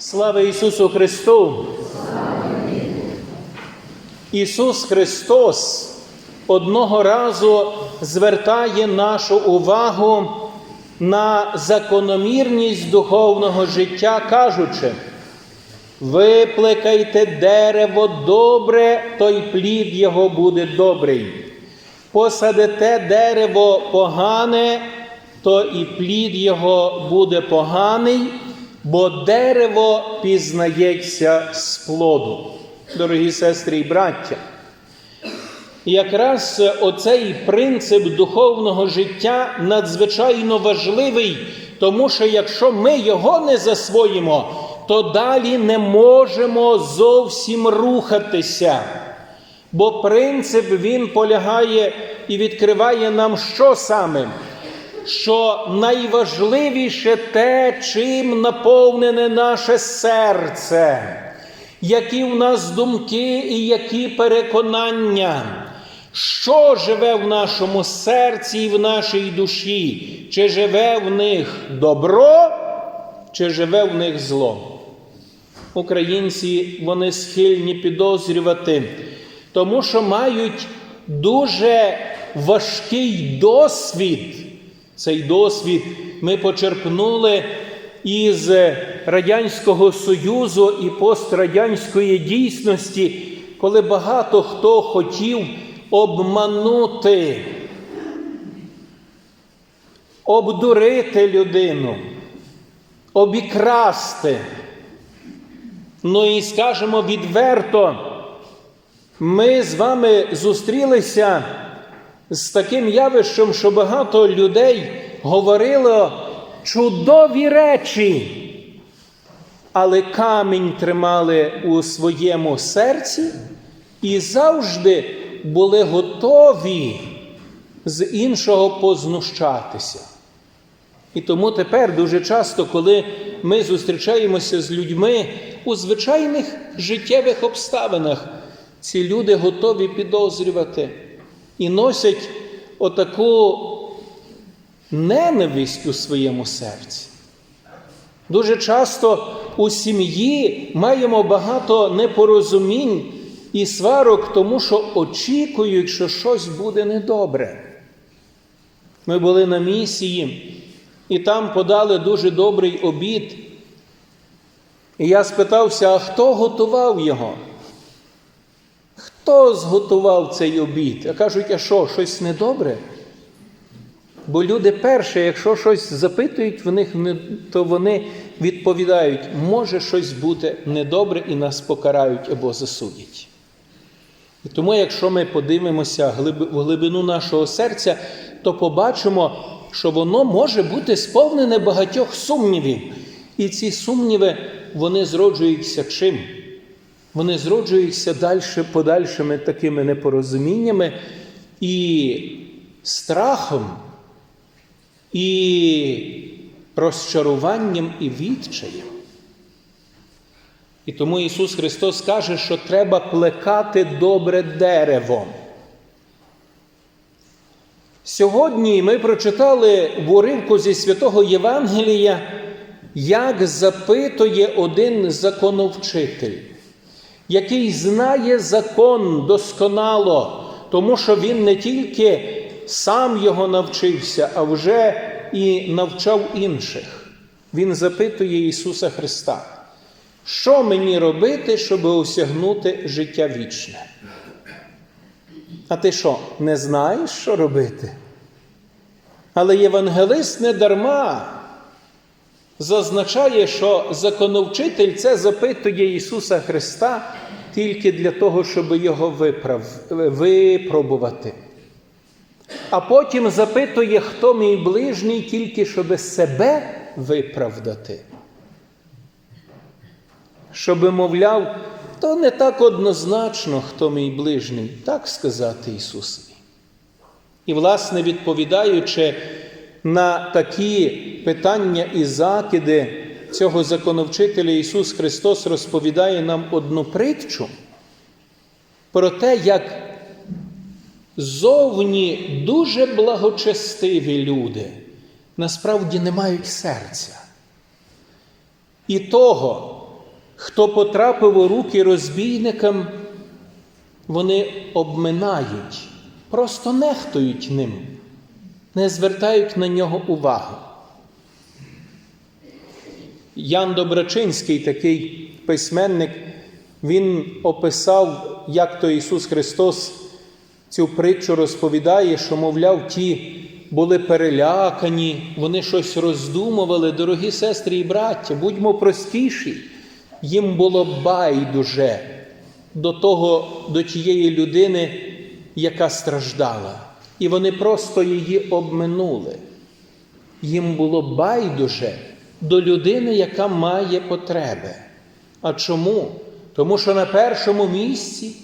Слава Ісусу Христу! Ісус Христос одного разу звертає нашу увагу на закономірність духовного життя, кажучи, виплекайте дерево добре, то й плід його буде добрий. Посадите дерево погане, то і плід його буде поганий, бо дерево пізнається з плоду. Дорогі сестри і браття. Якраз оцей принцип духовного життя надзвичайно важливий, тому що якщо ми його не засвоїмо, то далі не можемо зовсім рухатися. Бо принцип він полягає і відкриває нам що саме? Що найважливіше те, чим наповнене наше серце, які в нас думки і які переконання, що живе в нашому серці і в нашій душі, чи живе в них добро, чи живе в них зло. Українці вони схильні підозрювати, тому що мають дуже важкий досвід. Цей досвід ми почерпнули із Радянського Союзу і пострадянської дійсності, коли багато хто хотів обманути, обдурити людину, обікрасти. Ну і скажемо відверто, ми з вами зустрілися з таким явищем, що багато людей говорило чудові речі, але камінь тримали у своєму серці і завжди були готові з іншого познущатися. І тому тепер дуже часто, коли ми зустрічаємося з людьми у звичайних життєвих обставинах, ці люди готові підозрювати і носять отаку ненависть у своєму серці. Дуже часто у сім'ї маємо багато непорозумінь і сварок, тому що очікують, що щось буде недобре. Ми були на місії, і там подали дуже добрий обід. І я спитався, а хто готував його? Хто зготував цей обід? А кажуть, а що, щось недобре? Бо люди перше, якщо щось запитують в них, то вони відповідають, може щось бути недобре і нас покарають або засудять. І тому, якщо ми подивимося в глибину нашого серця, то побачимо, що воно може бути сповнене багатьох сумнівів. І ці сумніви, вони зроджуються чим? Вони зроджуються далі, подальшими такими непорозуміннями і страхом, і розчаруванням і відчаєм. І тому Ісус Христос каже, що треба плекати добре дерево. Сьогодні ми прочитали в уривку зі святого Євангелія, як запитує один законовчитель, який знає закон досконало, тому що він не тільки сам його навчився, а вже і навчав інших. Він запитує Ісуса Христа, що мені робити, щоб осягнути життя вічне? А ти що, не знаєш, що робити? Але євангелист не дарма зазначає, що законовчитель це запитує Ісуса Христа тільки для того, щоб його виправ... випробувати. А потім запитує, хто мій ближній, тільки щоб себе виправдати. Щоби, мовляв, то не так однозначно, хто мій ближній, так сказати Ісусові. І, власне, відповідаючи на такі питання і закиди цього законовчителя, Ісус Христос розповідає нам одну притчу про те, як зовні дуже благочестиві люди насправді не мають серця. І того, Хто потрапив у руки розбійникам, вони обминають, просто нехтують ним, не звертають на нього увагу. Ян Добрачинський, такий письменник, він описав, як то Ісус Христос цю притчу розповідає, що, мовляв, ті були перелякані, вони щось роздумували. Дорогі сестри і браття, будьмо простіші, їм було байдуже до того, до тієї людини, яка страждала. І вони просто її обминули. Їм було байдуже до людини, яка має потреби. А чому? Тому що на першому місці,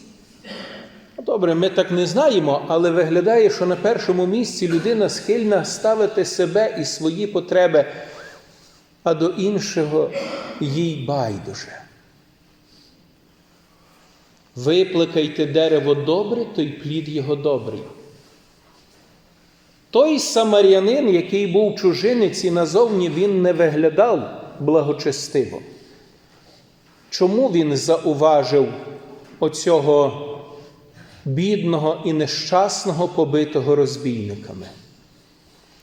ну, добре, ми так не знаємо, але виглядає, що на першому місці людина схильна ставити себе і свої потреби, а до іншого їй байдуже. Випликайте дерево добре, то й плід його добрий. Той самарянин, який був чужинець і назовні він не виглядав благочестиво. Чому він зауважив оцього бідного і нещасного, побитого розбійниками?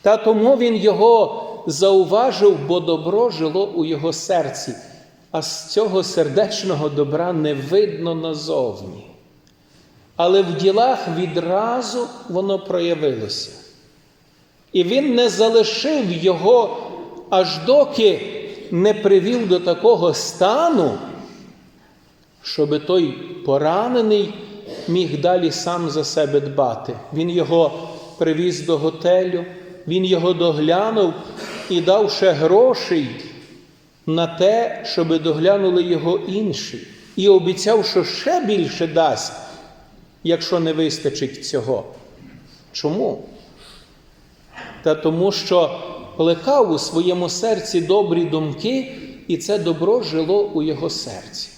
Та тому він його зауважив, бо добро жило у його серці, а з цього сердечного добра не видно назовні. Але в ділах відразу воно проявилося. І він не залишив його, аж доки не привів до такого стану, щоб той поранений міг далі сам за себе дбати. Він його привіз до готелю, він його доглянув і дав ще грошей на те, щоб доглянули його інші. І обіцяв, що ще більше дасть, якщо не вистачить цього. Чому? Та тому, що плекав у своєму серці добрі думки, і це добро жило у його серці.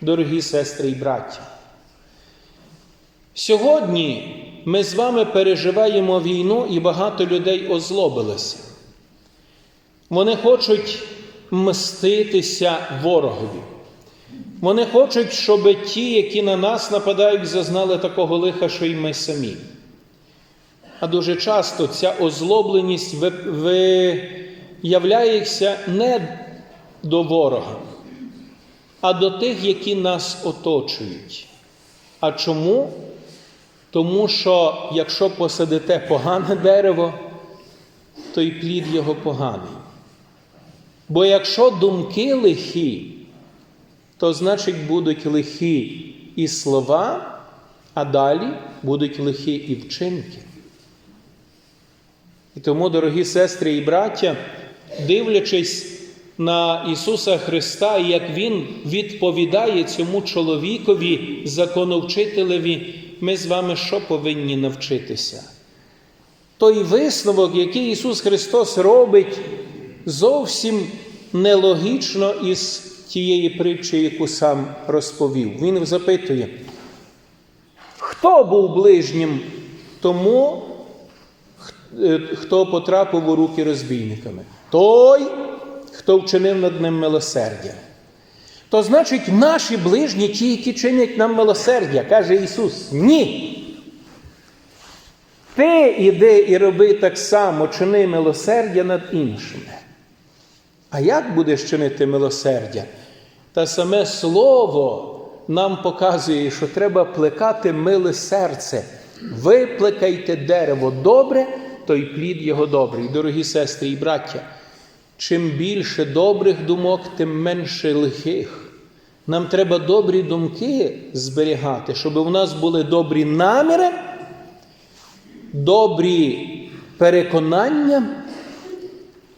Дорогі сестри і браття. Сьогодні ми з вами переживаємо війну, і багато людей озлобилися. Вони хочуть мститися ворогові. Вони хочуть, щоб ті, які на нас нападають, зазнали такого лиха, що й ми самі. А дуже часто ця озлобленість виявляється не до ворога, а до тих, які нас оточують. А чому? Тому що якщо посадите погане дерево, то й плід його поганий. Бо якщо думки лихі, то значить будуть лихі і слова, а далі будуть лихі і вчинки. І тому, дорогі сестри і браття, дивлячись на Ісуса Христа, як Він відповідає цьому чоловікові, законовчителеві, ми з вами що повинні навчитися? Той висновок, який Ісус Христос робить, зовсім нелогічно із тієї притчі, яку сам розповів. Він запитує, хто був ближнім тому, хто потрапив у руки розбійниками? Той, хто вчинив над ним милосердя. То значить, наші ближні, ті, які чинять нам милосердя, каже Ісус, ні. Ти іди і роби так само, чини милосердя над іншими. А як будеш чинити милосердя? Та саме Слово нам показує, що треба плекати миле серце. Виплекайте дерево добре, то й плід його добрий. Дорогі сестри і браття, чим більше добрих думок, тим менше лихих. Нам треба добрі думки зберігати, щоб у нас були добрі наміри, добрі переконання,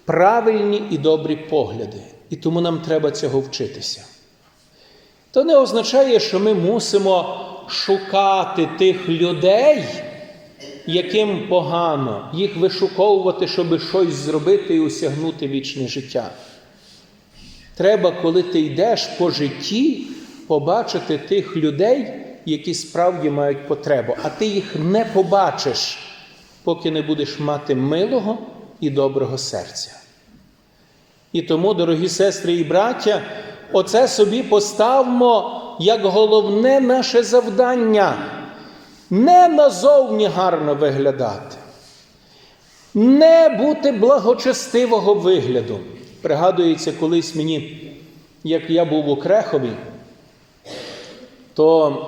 правильні і добрі погляди. І тому нам треба цього вчитися. То не означає, що ми мусимо шукати тих людей, яким погано, їх вишуковувати, щоб щось зробити і осягнути вічне життя. Треба, коли ти йдеш по житті, побачити тих людей, які справді мають потребу, а ти їх не побачиш, поки не будеш мати милого і доброго серця. І тому, дорогі сестри і браття, оце собі поставмо як головне наше завдання. Не назовні гарно виглядати, не бути благочестивого вигляду. Пригадується, колись мені, як я був у Крехові, то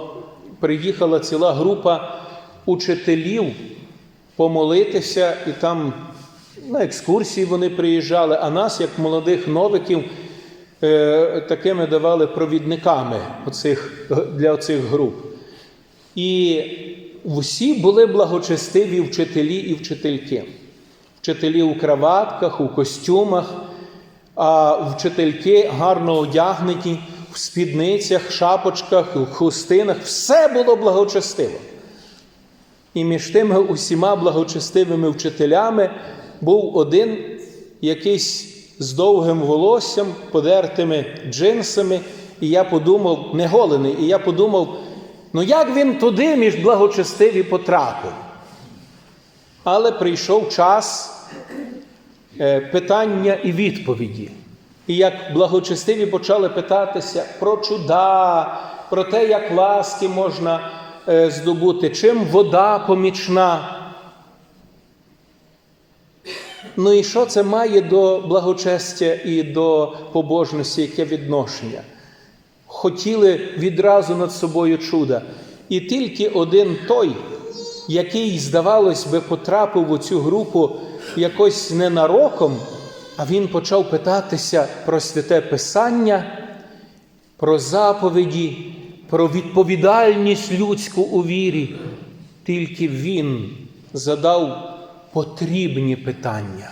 приїхала ціла група учителів помолитися, і там на екскурсії вони приїжджали, а нас, як молодих новиків, е, такими давали провідниками оцих, для оцих груп. І всі були благочестиві вчителі і вчительки. Вчителі у краватках, у костюмах, а вчительки гарно одягнені в спідницях, шапочках, у хустинах. Все було благочестиво. І між тими усіма благочестивими вчителями був один якийсь з довгим волоссям, подертими джинсами, і я подумав, не голений, і я подумав, ну як він туди між благочестиві потрапив? Але прийшов час е, питання і відповіді. І як благочестиві почали питатися про чуда, про те, як ласки можна е, здобути, чим вода помічна. Ну і що це має до благочестя і до побожності, яке відношення? Хотіли відразу над собою чуда. І тільки один той, який, здавалось би, потрапив у цю групу якось ненароком, а він почав питатися про святе Писання, про заповіді, про відповідальність людську у вірі. Тільки він задав потрібні питання.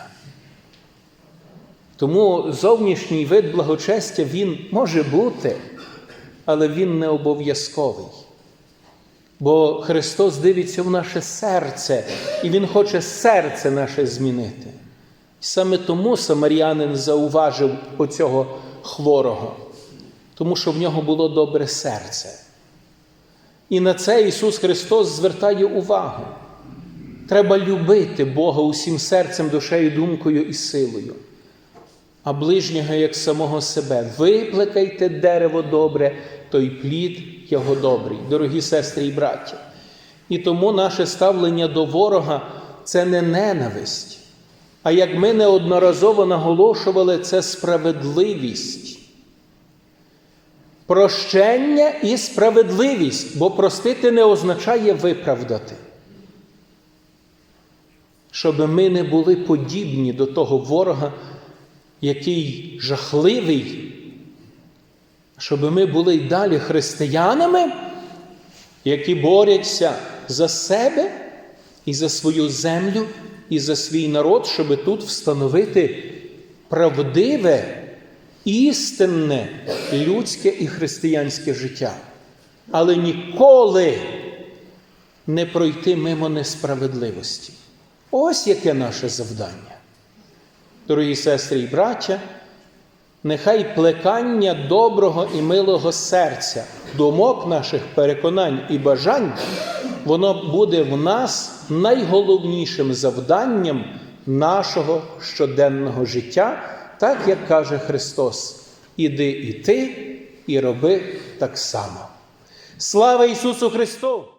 Тому зовнішній вид благочестя він може бути, але він не обов'язковий. Бо Христос дивиться в наше серце, і Він хоче серце наше змінити. Саме тому самарянин зауважив оцього хворого, тому що в нього було добре серце. І на це Ісус Христос звертає увагу. Треба любити Бога усім серцем, душею, думкою і силою, а ближнього як самого себе. Виплекайте дерево добре, той плід його добрий, дорогі сестри і браття. І тому наше ставлення до ворога це не ненависть, а як ми неодноразово наголошували, це справедливість. Прощення і справедливість, бо простити не означає виправдати щоб ми не були подібні до того ворога, який жахливий, щоб ми були й далі християнами, які борються за себе і за свою землю, і за свій народ, щоб тут встановити правдиве, істинне людське і християнське життя. Але ніколи не пройти мимо несправедливості. Ось яке наше завдання. Дорогі сестри і браття, нехай плекання доброго і милого серця, думок наших переконань і бажань, воно буде в нас найголовнішим завданням нашого щоденного життя, так як каже Христос: Іди і ти, і роби так само. Слава Ісусу Христу!